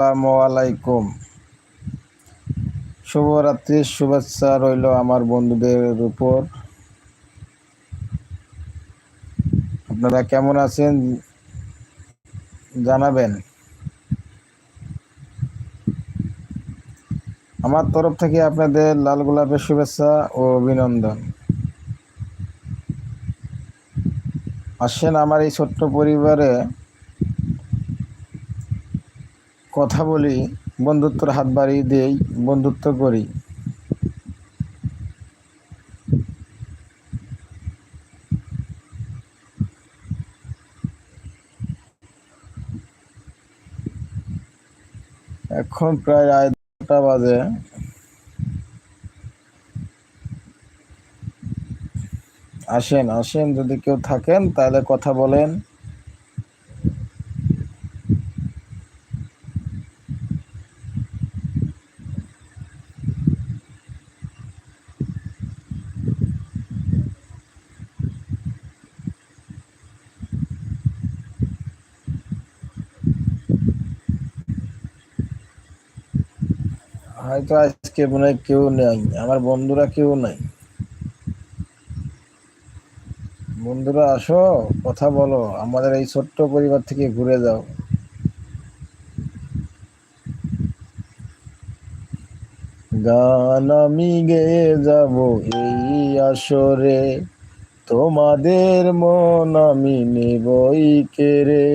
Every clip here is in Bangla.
আসসালামু আলাইকুম শুভরাত্রির শুভেচ্ছা রইল আমার বন্ধুদের উপর। আপনারা কেমন আছেন জানাবেন? আমার তরফ থেকে আপনাদের লাল গোলাপের শুভেচ্ছা ও অভিনন্দন। আসেন আমার এই ছোট্ট পরিবারে কথা বলি, বন্ধুত্বর হাত বাড়িয়ে দিই, বন্ধুত্ব করি। এখন প্রায় আড়াইটা বাজে। আসেন আসেন, যদি কেউ থাকেন, তাহলে কথা বলেন। হয়তো আজকে মনে হয় কেউ নেই, আমার বন্ধুরা কেউ নাই। বন্ধুরা আসো, কথা বলো, আমাদের এই ছোট্ট পরিবার থেকে ঘুরে যাও। গান আমি গেয়ে যাব এই আসরে, তোমাদের মন আমি নেবই কেড়ে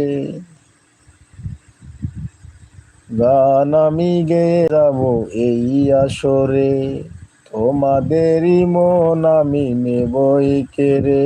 গান আমি গেয়ে যাব এই আসরে। তোমাদেরই মন আমি নেবই কেড়ে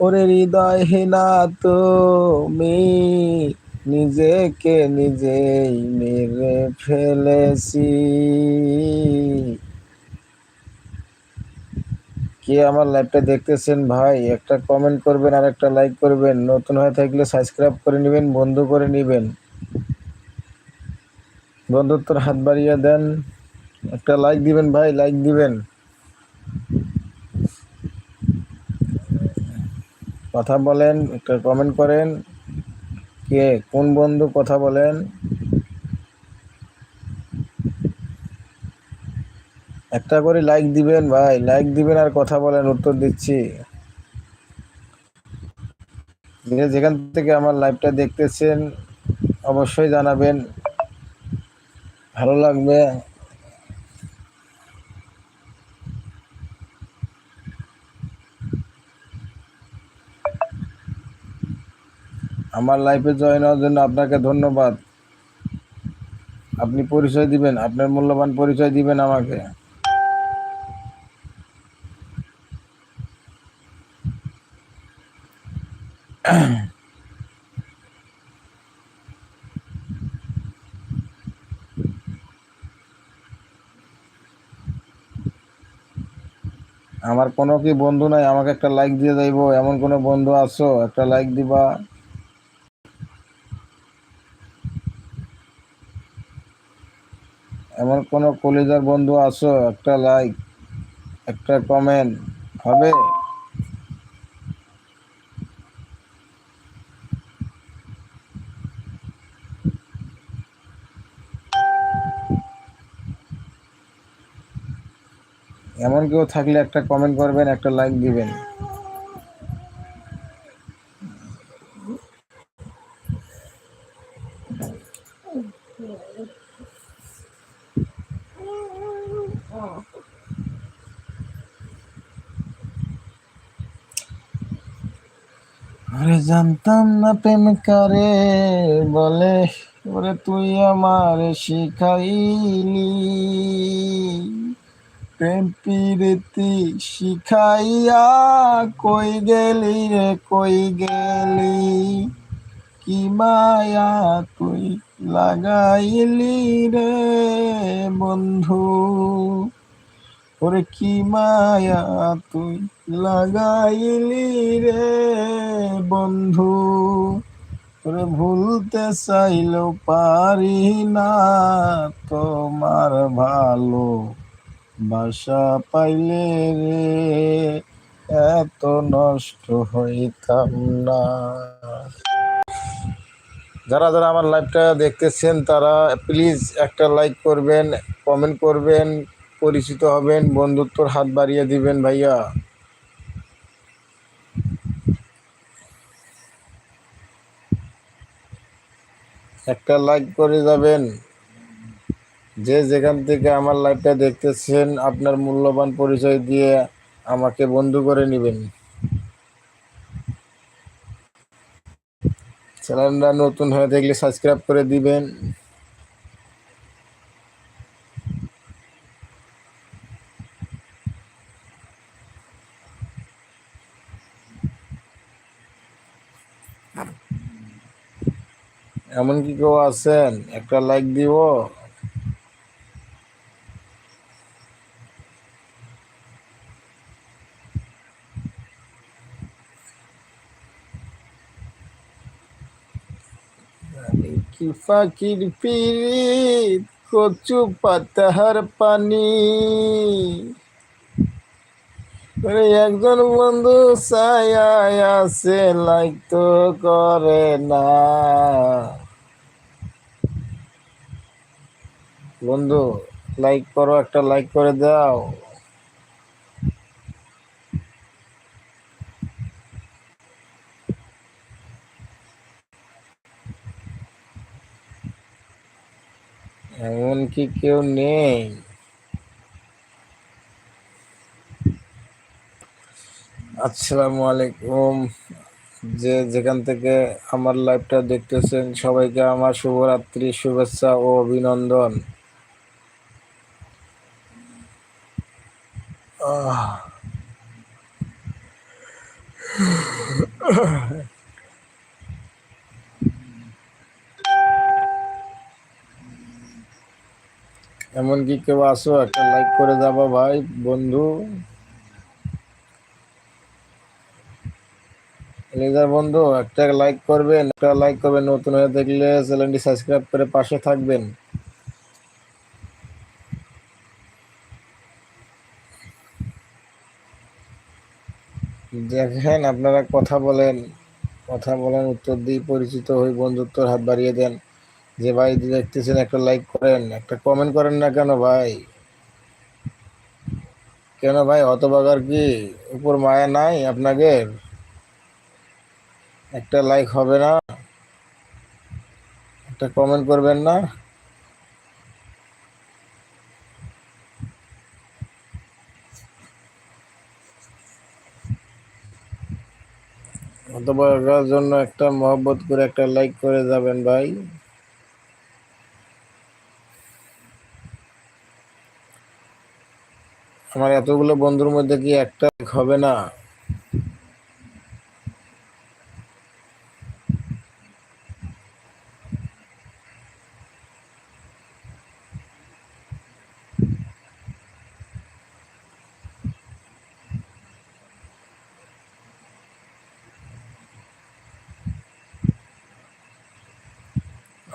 ওরে হৃদয় হৃদয়হীনা তুমি নিজেকে নিজেই মেরে ফেলেছি। কে আমার লাইভটা দেখতেছেন ভাই? একটা কমেন্ট করবেন আর একটা লাইক করবেন। নতুন হয়ে থাকলে সাবস্ক্রাইব করে নেবেন, বন্ধু করে নেবেন। বন্ধুত্বর হাত বাড়িয়ে দেন। একটা লাইক দিবেন ভাই লাইক দিবেন। কথা বলেন, একটা কমেন্ট করেন। কে, কোন বন্ধু কথা বলেন? একটা করে লাইক দিবেন ভাই লাইক দিবেন আর কথা বলেন, উত্তর দিচ্ছি। যেখান থেকে আমার লাইভটা দেখতেছেন, অবশ্যই জানাবেন। ভালো লাগবে। আমার লাইফে জয়েন হওয়ার জন্য আপনাকে ধন্যবাদ। আপনি পরিচয় দিবেন, আপনার মূল্যবান পরিচয় দিবেন আমাকে। আমার কোনো কি বন্ধু নাই, আমাকে একটা লাইক দিয়ে যাইবো। এমন কোনো বন্ধু আছো? একটা লাইক দিবা? এমন কোনো কলিজার বন্ধু আছো? একটা লাইক একটা কমেন্ট হবে? এমন কেউ থাকলে একটা কমেন্ট করবেন, একটা লাইক দিবেন। আরে জানতাম না প্রেম কারে বলে, ওরে তুই আমার শিখাইলি। প্রেম প্রীতি শিখাইয়া কই গেলি রে, কই গেলি? কি মায়া তুই লাগাইলি রে, বন্ধু? ওরে কি মায়া তুই লাগাইলি রে? বন্ধু, তোরে ভুলতে চাইল পারি না। তোমার ভালো বাসা পাইলে রে, এত নষ্ট হইতাম না। যারা যারা আমার লাইভটা দেখতেছেন, তারা প্লিজ একটা লাইক করবেন কমেন্ট করবেন, পরিচিত হবেন, বন্ধুত্বর হাত বাড়িয়ে দিবেন ভাইয়া। একটা লাইক করে যাবেন। যে যেখান থেকে আমার লাইভটা দেখতেছেন, আপনার মূল্যবান পরিচয় দিয়ে আমাকে বন্ধু করে নেবেন। চ্যানেলটা নতুন হয়ে থাকলে সাবস্ক্রাইব করে দিবেন। এমন কি কেউ আছেন? একটা লাইক দিব? ফাকির পিরিত কচু পাতাহার পানি। একজন বন্ধু ছায়ায় আছে লাইক তো করে না। বন্ধু লাইক করো, একটা লাইক করে দাও। এমন কি কেউ নেই। আসসালামু আলাইকুম। যে যেখান থেকে আমার লাইভটা দেখতেছেন, সবাইকে আমার শুভরাত্রি, শুভেচ্ছা ও অভিনন্দন। এমন কি কেউ আসো, একটা লাইক করে যাবা ভাই, বন্ধু। বন্ধু, একটা লাইক করবেন, একটা লাইক করবেন, নতুন হয়ে দেখলে চ্যানেলটি সাবস্ক্রাইব করে পাশে থাকবেন। দেখেন, আপনারা কথা বলেন কথা বলেন, উত্তর দিয়ে পরিচিত হই, বন্ধুত্বর হাত বাড়িয়ে দেন। যে ভাই দেখতেছেন, একটা লাইক করেন, একটা কমেন্ট করেন না কেন ভাই? কেন ভাই হতবাগার কি? উপর মায়া নাই আপনাকে একটা লাইক হবে না? একটা কমেন্ট করবেন না? হতবাগার জন্য একটা মহব্বত করে একটা লাইক করে যাবেন ভাই। আমার এতগুলো বন্ধুর মধ্যে কি একটা হবে না?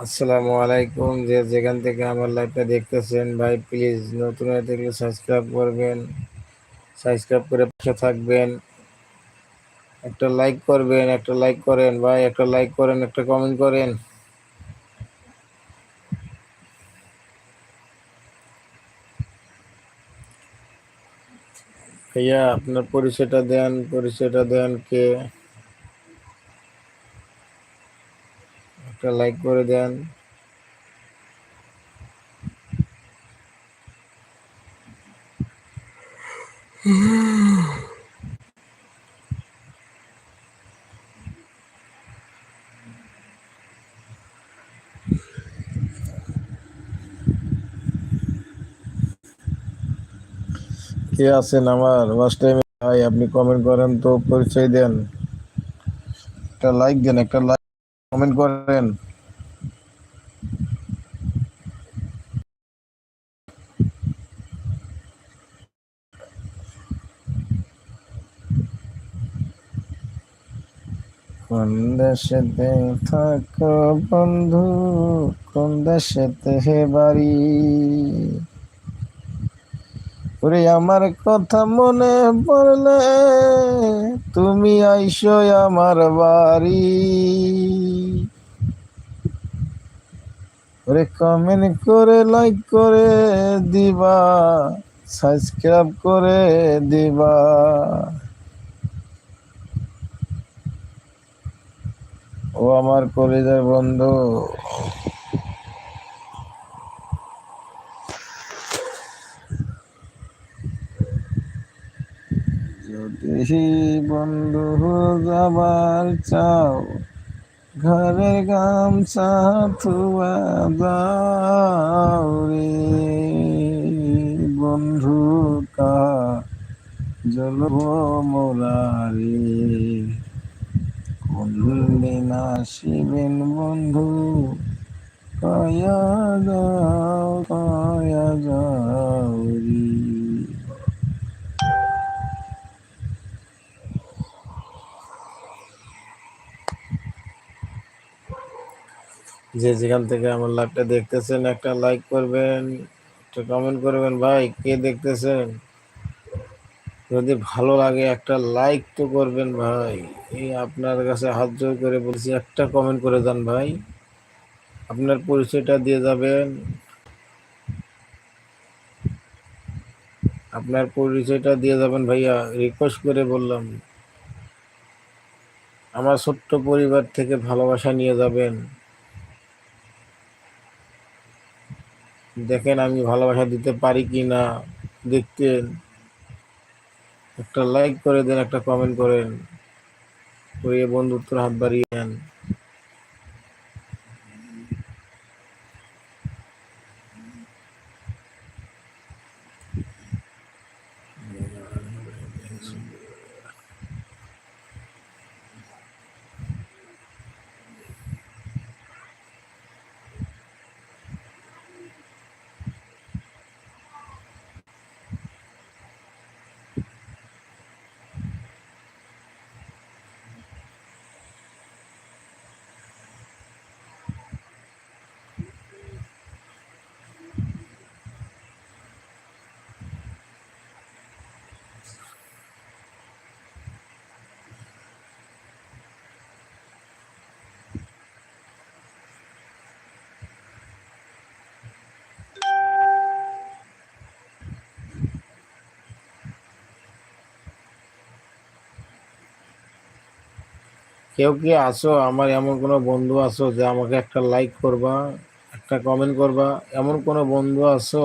আসসালামু আলাইকুম যে যেখান থেকে আমার লাইভটা দেখতেছেন, ভাই প্লিজ নতুন হয়ে থাকলে সাবস্ক্রাইব করবেন সাবস্ক্রাইব করে পাশে থাকবেন, একটা লাইক করবেন, একটা লাইক করেন, ভাই, একটা লাইক করেন, একটা কমেন্ট করেন। ভাইয়া, আপনার পরিচয়টা দেন পরিচয়টা দেন কে? একটা লাইক করে দেন। কে আছেন আমার? ফার্স্ট টাইম ভাই আপনি কমেন্ট করেন তো পরিচয় দেন। একটা লাইক দেন, একটা লাইক কমেন্ট করেন। কোন দেশেতে থাকো বন্ধু, কোন দেশেতে হে বাড়ি? ওরে আমার কথা মনে পড়লে তুমি আইসো আমার বাড়ি। ওরে কমেন্ট করে লাইক করে দিবা সাবস্ক্রাইব করে দিবা। ও আমার কলেজের বন্ধু। যদি বন্ধু যাবার চাও ঘরের গাম থুয়া দাও বন্ধু কা মোরারে। কোনদিন আসিবেন বন্ধু কয়া যাও রে যে যেখান থেকে আমার লাইভটা দেখতেছেন, একটা লাইক করবেন, একটা কমেন্ট করবেন, ভাই, কে দেখতেছেন? যদি ভালো লাগে একটা লাইক তো করবেন, ভাই, এই আপনার কাছে হাত জোর করে বলছি, একটা কমেন্ট করে দেন, ভাই। আপনার পরিচয়টা দিয়ে যাবেন। আপনার পরিচয়টা দিয়ে যাবেন, ভাইয়া। রিকোয়েস্ট করে বললাম, আমার ছোট্ট পরিবার থেকে ভালোবাসা নিয়ে যাবেন। দেখেন আমি ভালোবাসা দিতে পারি কি না দেখতেন একটা লাইক করে দেন, একটা কমেন্ট করেন। ওই বন্ধুত্বর হাত বাড়িয়ে কেউ কি আসো আমার এমন কোনো বন্ধু আসো যে আমাকে একটা লাইক করবা, একটা কমেন্ট করবা? এমন কোনো বন্ধু আছো